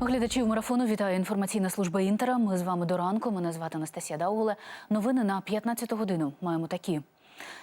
Глядачів марафону вітаю інформаційна служба Інтера. Ми з вами до ранку. Мене звати Анастасія Даугуле. Новини на 15 годину. Маємо такі.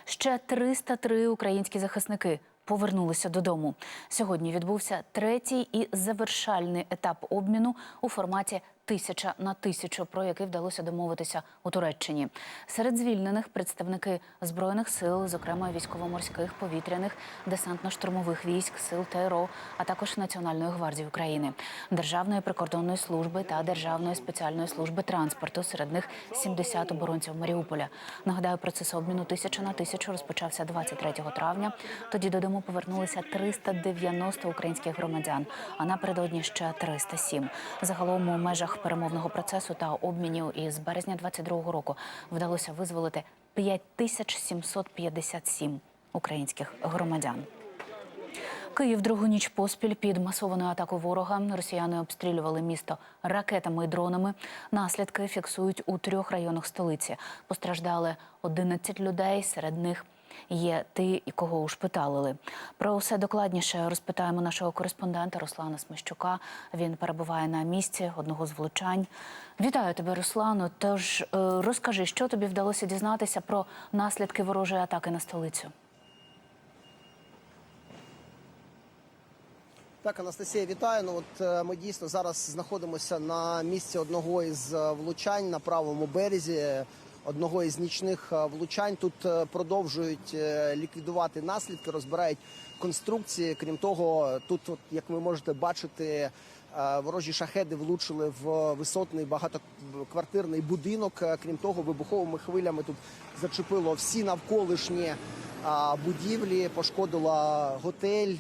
Ще 303 українські захисники повернулися додому. Сьогодні відбувся третій і завершальний етап обміну у форматі тисяча на тисячу, про який вдалося домовитися у Туреччині. Серед звільнених представники збройних сил, зокрема військово-морських, повітряних, десантно-штурмових військ, сил ТРО, а також Національної гвардії України, Державної прикордонної служби та Державної спеціальної служби транспорту. Серед них 70 оборонців Маріуполя. Нагадаю, процес обміну тисяча на тисячу розпочався 23 травня. Тоді додому повернулися 390 українських громадян, а напередодні ще 307. Загалом у межах перемовного процесу та обмінів із березня 22 року вдалося визволити 5757 українських громадян. Київ другу ніч поспіль під масованою атакою ворога. Росіяни обстрілювали місто ракетами і дронами. Наслідки фіксують у трьох районах столиці. Постраждали 11 людей. Серед них є ті, кого ушпиталили. Про усе докладніше розпитаємо нашого кореспондента Руслана Смещука. Він перебуває на місці одного з влучань. Вітаю тебе, Руслану. Тож е, розкажи, що тобі вдалося дізнатися про наслідки ворожої атаки на столицю. Так, Анастасія, вітаю. Ну от е, ми дійсно зараз знаходимося на місці одного із е, влучань на правому березі. Одного із нічних е, влучань тут е, продовжують е, ліквідувати наслідки, розбирають конструкції. Крім того, тут, як ви можете бачити, ворожі шахеди влучили в висотний багатоквартирний будинок. Крім того, вибуховими хвилями тут зачепило всі навколишні будівлі, пошкодила готель.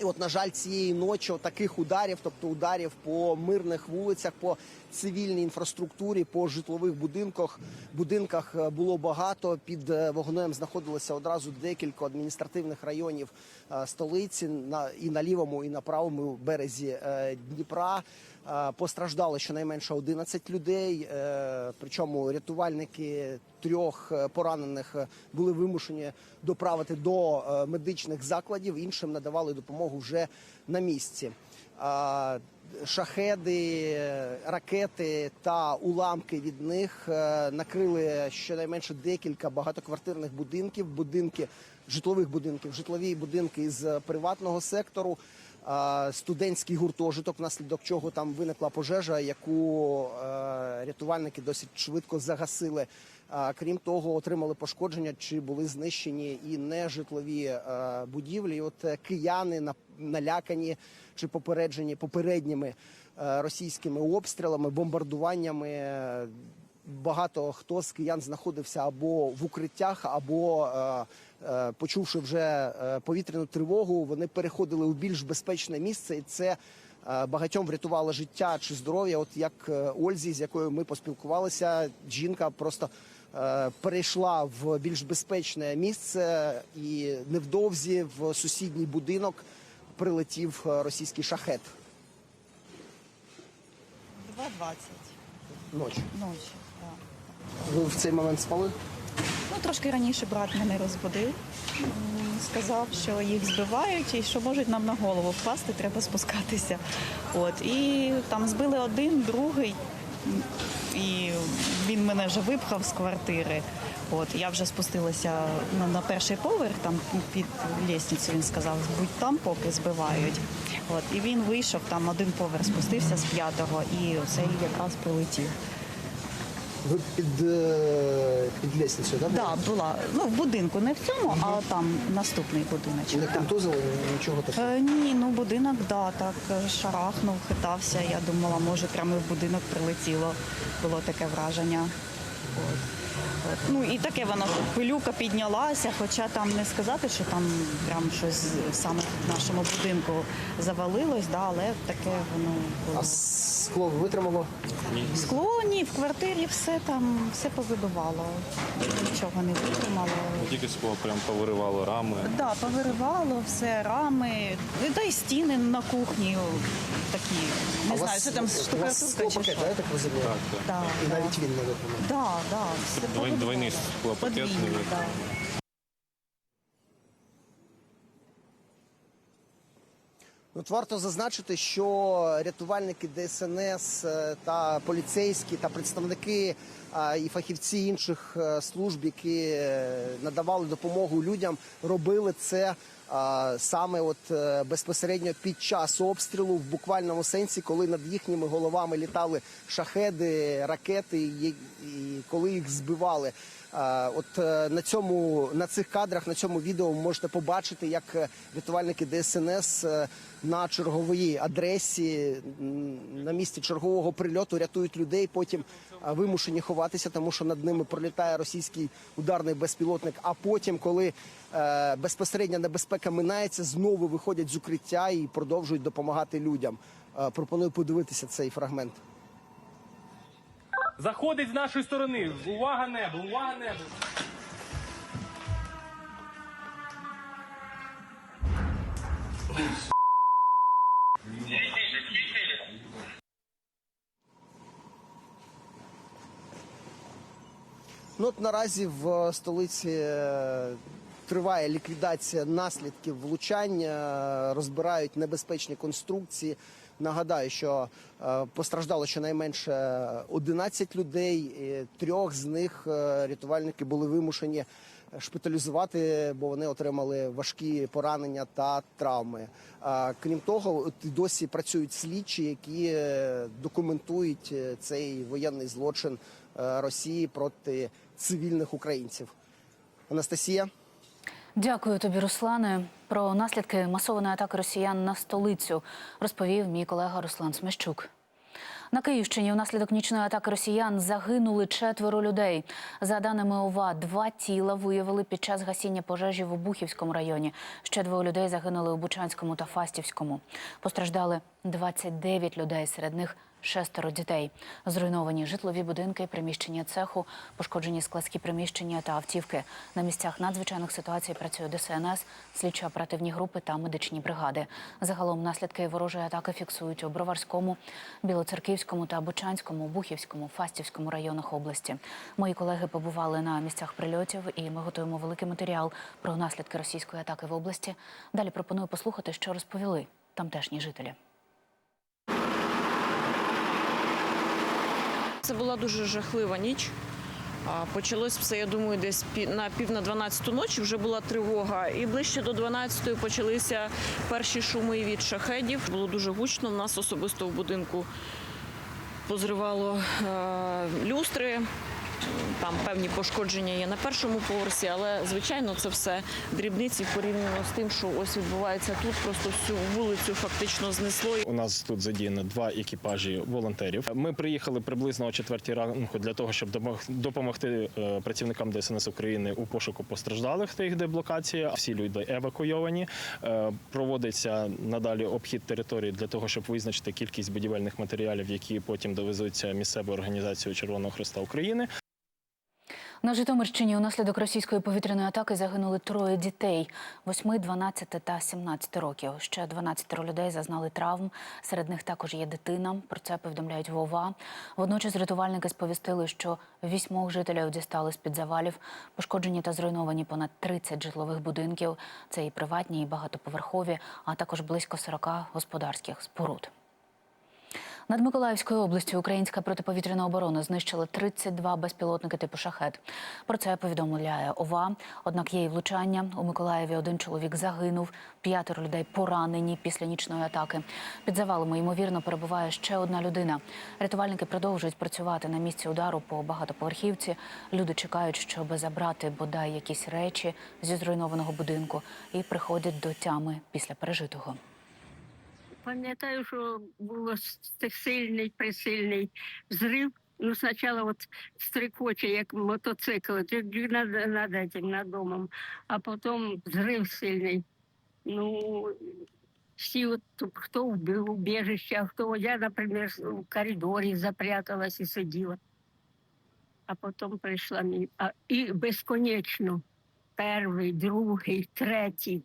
І от, на жаль, цієї ночі таких ударів, тобто ударів по мирних вулицях, по цивільній інфраструктурі, по житлових будинках, будинках е, було багато. Під е, вогнем знаходилося одразу декілька адміністративних районів е, столиці на і на лівому, і на правому березі Дніпра. Е, Постраждало щонайменше 11 людей. е, Причому рятувальники трьох е, поранених були вимушені доправити до медичних закладів. Іншим надавали допомогу вже на місці. Шахеди, ракети та уламки від них накрили щонайменше декілька багатоквартирних будинків, будинки житлових будинків, житлові будинки з приватного сектору студентський гуртожиток, внаслідок чого там виникла пожежа, яку е, рятувальники досить швидко загасили. Крім того, отримали пошкодження чи були знищені і нежитлові е, будівлі. І От е, кияни на- налякані чи попереджені попередніми російськими обстрілами, бомбардуваннями. Багато хто з киян знаходився або в укриттях, або почувши вже е, повітряну тривогу, вони переходили у більш безпечне місце, і це е, багатьом врятувало життя чи здоров'я. От як е, Ользі, з якою ми поспілкувалися, жінка просто е, перейшла в більш безпечне місце, і невдовзі в сусідній будинок прилетів е, російський шахет 2.20 ночі. ночі. Да. Ви в цей момент спали? Ну, трошки раніше брат мене розбудив. Сказав, що їх збивають і що можуть нам на голову впасти, треба спускатися. От. І там збили один, другий, і він мене вже випхав з квартири. От, я вже спустилася на, на перший поверх, там під лісницю він сказав, будь там, поки збивають. От, і він вийшов, там один поверх спустився з п'ятого, і цей якраз прилетів. Ви під, е, під лісницею, так? Так, да, була. Ну, в будинку, не в цьому, а там наступний Не будиночок. так. контузили, нічого такого. Е, ні, ну будинок, да, так е, шарахнув, хитався. Я думала, може, прямо в будинок прилетіло. Було таке враження. От. Ну і таке воно пилюка піднялася, хоча там не сказати, що там прям щось саме в нашому будинку завалилось, да, але таке воно було. А скло витримало? Скло ні, в квартирі все там, все повибивало. Нічого не витримало. Тільки скло прям повиривало рами. Да, повиривало все, рами, та й стіни на кухні такі. Не А знаю, вас- що там У вас штукатурка чи склопакет, що. да, я так розумію? Так, так. Да, І навіть він не витримав. Да, да, все повибивало. Двойний склопакет не да. От варто зазначити, що рятувальники ДСНС е, та поліцейські та представники і фахівці інших е, служб, які е, надавали допомогу людям, робили це саме от е, безпосередньо під час обстрілу, в буквальному сенсі, коли над їхніми головами літали шахеди, ракети, і, коли їх збивали. От е, на цьому на цих кадрах на цьому відео можете побачити, як е, рятувальники ДСНС е, на черговій адресі на місці чергового прильоту рятують людей. Потім е, вимушені ховатися, тому що над ними пролітає російський ударний безпілотник. А потім, коли е, безпосередня небезпека минається, знову виходять з укриття і продовжують допомагати людям. Е, Пропоную подивитися цей фрагмент. Заходить з нашої сторони. Увага небо, увага небо. Ну от наразі в столиці е, триває ліквідація наслідків влучання, е, розбирають небезпечні конструкції. Нагадаю, що е, постраждало щонайменше 11 людей. Трьох з них е, рятувальники були вимушені шпиталізувати, бо вони отримали важкі поранення та травми. Крім того, досі працюють слідчі, які е, документують е, цей воєнний злочин е, Росії проти цивільних українців. Анастасія. Дякую тобі, Руслане. Про наслідки масованої атаки росіян на столицю розповів мій колега Руслан Смещук. На Київщині внаслідок нічної атаки росіян загинули четверо людей. За даними ОВА, два тіла виявили під час гасіння пожежі в Обухівському районі. Ще двоє людей загинули у Бучанському та Фастівському. Постраждали 29 людей, серед них шестеро дітей. Зруйновані житлові будинки, приміщення цеху, пошкоджені складські приміщення та автівки. На місцях надзвичайних ситуацій працює ДСНС, слідчо-оперативні групи та медичні бригади. Загалом наслідки ворожої атаки фіксують у Броварському, Білоцерківському та Бучанському, Бухівському, Фастівському районах області. Мої колеги побували на місцях прильотів, і ми готуємо великий матеріал про наслідки російської атаки в області. Далі пропоную послухати, що розповіли тамтешні жителі. Це була дуже жахлива ніч. Почалось все, я думаю, десь на пів на 12 ночі вже була тривога. І ближче до 12-ї почалися перші шуми від шахедів. Було дуже гучно. У нас особисто в будинку позривало е, люстри. Там певні пошкодження є на першому поверсі, але звичайно це все дрібниці порівняно з тим, що ось відбувається тут. Просто всю вулицю фактично знесло. У нас тут задіяно два екіпажі волонтерів. Ми приїхали приблизно о четвертій ранку для того, щоб допомогти е, працівникам ДСНС України у пошуку постраждалих та їх деблокації. Всі люди евакуйовані. Е, Проводиться надалі обхід території для того, щоб визначити кількість будівельних матеріалів, які потім довезуться місцевою організацією Червоного Христа України. На Житомирщині унаслідок російської повітряної атаки загинули троє дітей: 8, 12 та 17 років. Ще 12 людей зазнали травм. Серед них також є дитина. Про це повідомляють Вова. Водночас рятувальники сповістили, що вісьмох жителів дістали з під завалів. Пошкоджені та зруйновані понад 30 житлових будинків. Це і приватні, і багатоповерхові, а також близько 40 господарських споруд. Над Миколаївською областю українська протиповітряна оборона знищила 32 безпілотники типу шахет. Про це повідомляє ОВА. Однак є і влучання. У Миколаєві один чоловік загинув, п'ятеро людей поранені після нічної атаки. Під завалами ймовірно перебуває ще одна людина. Рятувальники продовжують працювати на місці удару по багатоповерхівці. Люди чекають, щоб забрати бодай якісь речі зі зруйнованого будинку і приходять до тями після пережитого. Пам'ятаю, що було сильний, присильний взрив. Ну, спочатку от стрикоче, як мотоцикл, над, над, этим, над домом, а потім взрив сильний. Ну, всі, от, хто в убіжище, а хто, я, наприклад, в коридорі запряталась і сиділа. А потім прийшла мій. А, і безконечно. Перший, другий, третій.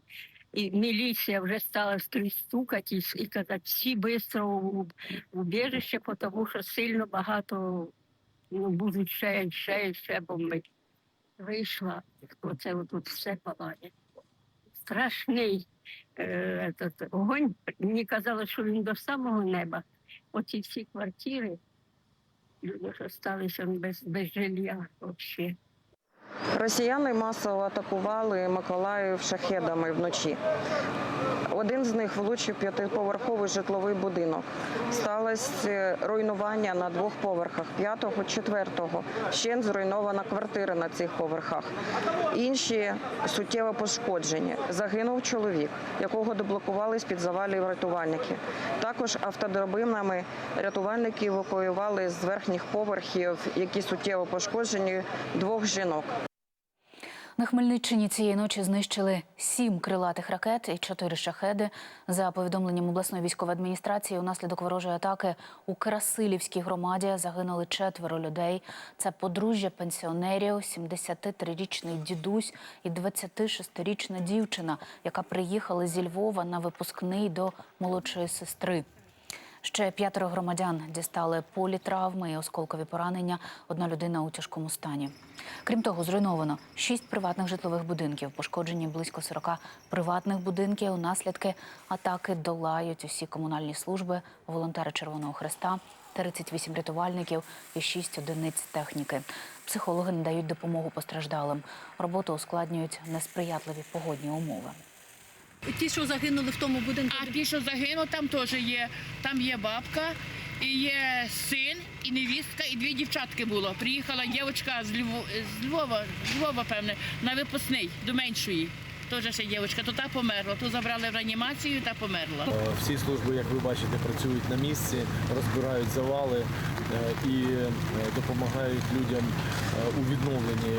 І міліція вже стала стукати і, і казати, всі швидко в, убіжище, тому що сильно багато ну, будуть ще, ще, ще бомбити. Вийшла, оце тут все палає. Страшний е, этот, огонь, мені казали, що він до самого неба. Оці всі квартири, люди залишилися без, без жилья взагалі. Росіяни масово атакували Миколаїв шахедами вночі. Один з них влучив п'ятиповерховий житловий будинок. Сталося руйнування на двох поверхах п'ятого, четвертого. Ще зруйнована квартира на цих поверхах. Інші суттєво пошкоджені. Загинув чоловік, якого деблокували з-під завалів рятувальники. Також автодробинами рятувальники евакуювали з верхніх поверхів, які суттєво пошкоджені, двох жінок. На Хмельниччині цієї ночі знищили сім крилатих ракет і чотири шахеди. За повідомленням обласної військової адміністрації, унаслідок ворожої атаки у Красилівській громаді загинули четверо людей. Це подружжя пенсіонерів, 73-річний дідусь і 26-річна дівчина, яка приїхала зі Львова на випускний до молодшої сестри. Ще п'ятеро громадян дістали політравми і осколкові поранення. Одна людина у тяжкому стані. Крім того, зруйновано шість приватних житлових будинків, пошкоджені близько 40 приватних будинків. Наслідки атаки долають усі комунальні служби, волонтери Червоного Хреста, 38 рятувальників і 6 одиниць техніки. Психологи надають допомогу постраждалим. Роботу ускладнюють несприятливі погодні умови. Ті, що загинули в тому будинку. А ті, що загинули, там теж є. Там є бабка, і є син, і невістка, і дві дівчатки було. Приїхала дівчинка з Львова, з Львова, з Львова, певне, на випускний до меншої. Теж ще дівчинка, то та померла, то забрали в реанімацію, та померла. Е, Всі служби, як ви бачите, працюють на місці, розбирають завали е, і е, допомагають людям у відновленні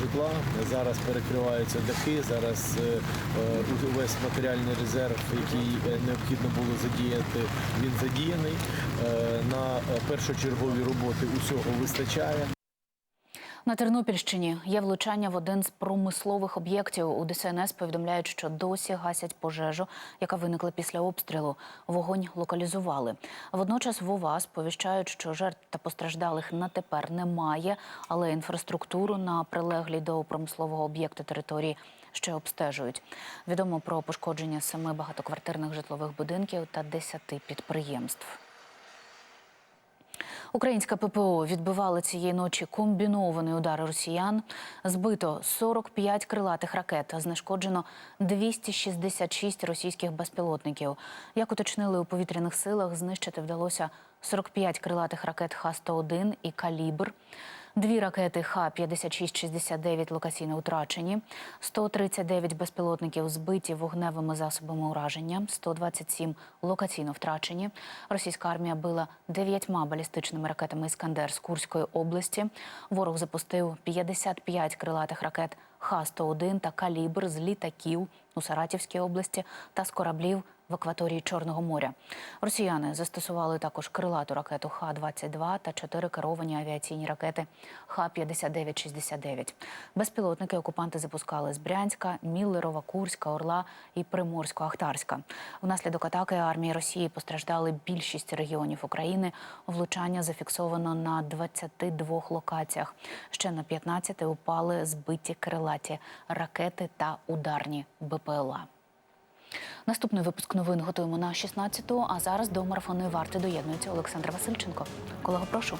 житла. Зараз перекриваються дахи, зараз увесь матеріальний резерв, який необхідно було задіяти, він задіяний. На першочергові роботи усього вистачає. На Тернопільщині є влучання в один з промислових об'єктів. У ДСНС повідомляють, що досі гасять пожежу, яка виникла після обстрілу. Вогонь локалізували. Водночас в ОВА сповіщають, що жертв та постраждалих на тепер немає, але інфраструктуру на прилеглій до промислового об'єкту території ще обстежують. Відомо про пошкодження семи багатоквартирних житлових будинків та десяти підприємств. Українська ППО відбивала цієї ночі комбінований удар росіян. Збито 45 крилатих ракет, знешкоджено 266 російських безпілотників. Як уточнили у повітряних силах, знищити вдалося 45 крилатих ракет Х-101 і «Калібр». Дві ракети Х-56-69 локаційно втрачені, 139 безпілотників збиті вогневими засобами ураження, 127 локаційно втрачені. Російська армія била дев'ятьма балістичними ракетами «Іскандер» з Курської області. Ворог запустив 55 крилатих ракет Х-101 та «Калібр» з літаків у Саратівській області та з кораблів в акваторії Чорного моря. Росіяни застосували також крилату ракету Х-22 та чотири керовані авіаційні ракети Х-59-69. Безпілотники окупанти запускали з Брянська, Міллерова, Курська, Орла і Приморсько-Ахтарська. Внаслідок атаки армії Росії постраждали більшість регіонів України. Влучання зафіксовано на 22 локаціях. Ще на 15 упали збиті крилаті ракети та ударні БПЛА. Наступний випуск новин готуємо на 16-ту, а зараз до марафонної варти доєднується Олександр Васильченко. Колего, прошу.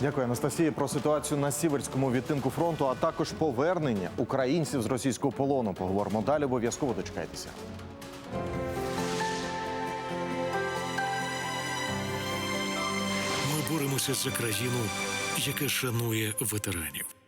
Дякую, Анастасія. Про ситуацію на сіверському відтинку фронту, а також повернення українців з російського полону. Поговоримо далі. Обов'язково дочекайтеся. Ми боремося за країну, яка шанує ветеранів.